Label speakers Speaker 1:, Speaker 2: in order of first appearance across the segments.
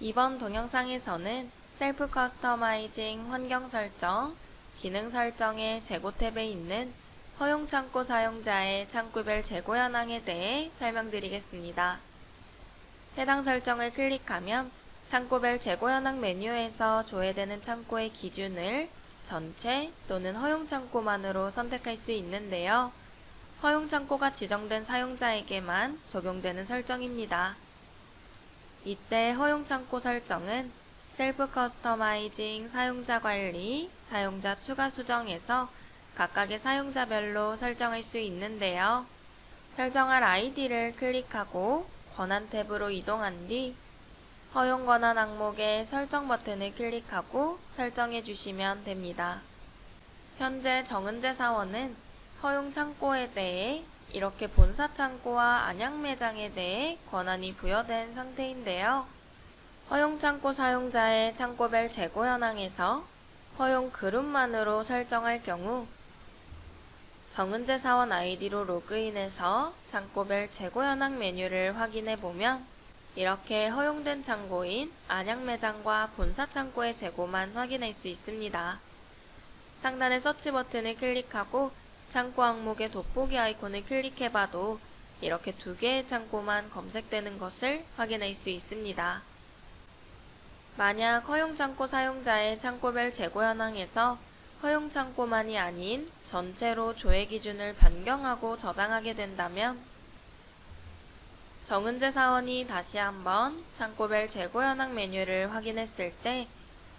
Speaker 1: 이번 동영상에서는 셀프 커스터마이징 환경 설정, 기능 설정의 재고 탭에 있는 허용 창고 사용자의 창구별 재고 현황에 대해 설명드리겠습니다. 해당 설정을 클릭하면 창고별 재고 현황 메뉴에서 조회되는 창고의 기준을 전체 또는 허용 창고만으로 선택할 수 있는데요. 허용 창고가 지정된 사용자에게만 적용되는 설정입니다. 이때 허용 창고 설정은 셀프 커스터마이징 사용자 관리, 사용자 추가 수정에서 각각의 사용자별로 설정할 수 있는데요. 설정할 아이디를 클릭하고 권한 탭으로 이동한 뒤 허용 권한 항목의 설정 버튼을 클릭하고 설정해 주시면 됩니다. 현재 정은재 사원은 허용 창고에 대해 이렇게 본사 창고와 안양 매장에 대해 권한이 부여된 상태인데요. 허용 창고 사용자의 창고별 재고 현황에서 허용 그룹만으로 설정할 경우 정은재 사원 아이디로 로그인해서 창고별 재고 현황 메뉴를 확인해 보면 이렇게 허용된 창고인 안양 매장과 본사 창고의 재고만 확인할 수 있습니다. 상단의 서치 버튼을 클릭하고 창고 항목의 돋보기 아이콘을 클릭해봐도 이렇게 두 개의 창고만 검색되는 것을 확인할 수 있습니다. 만약 허용 창고 사용자의 창고별 재고 현황에서 허용 창고만이 아닌 전체로 조회 기준을 변경하고 저장하게 된다면 정은재 사원이 다시 한번 창고별 재고 현황 메뉴를 확인했을 때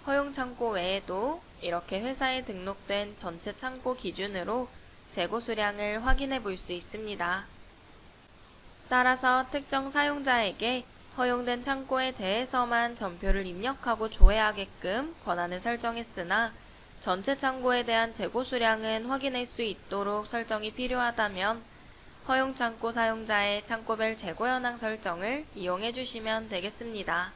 Speaker 1: 허용 창고 외에도 이렇게 회사에 등록된 전체 창고 기준으로 재고 수량을 확인해 볼 수 있습니다. 따라서 특정 사용자에게 허용된 창고에 대해서만 전표를 입력하고 조회하게끔 권한을 설정했으나 전체 창고에 대한 재고 수량은 확인할 수 있도록 설정이 필요하다면 허용 창고 사용자의 창고별 재고 현황 설정을 이용해 주시면 되겠습니다.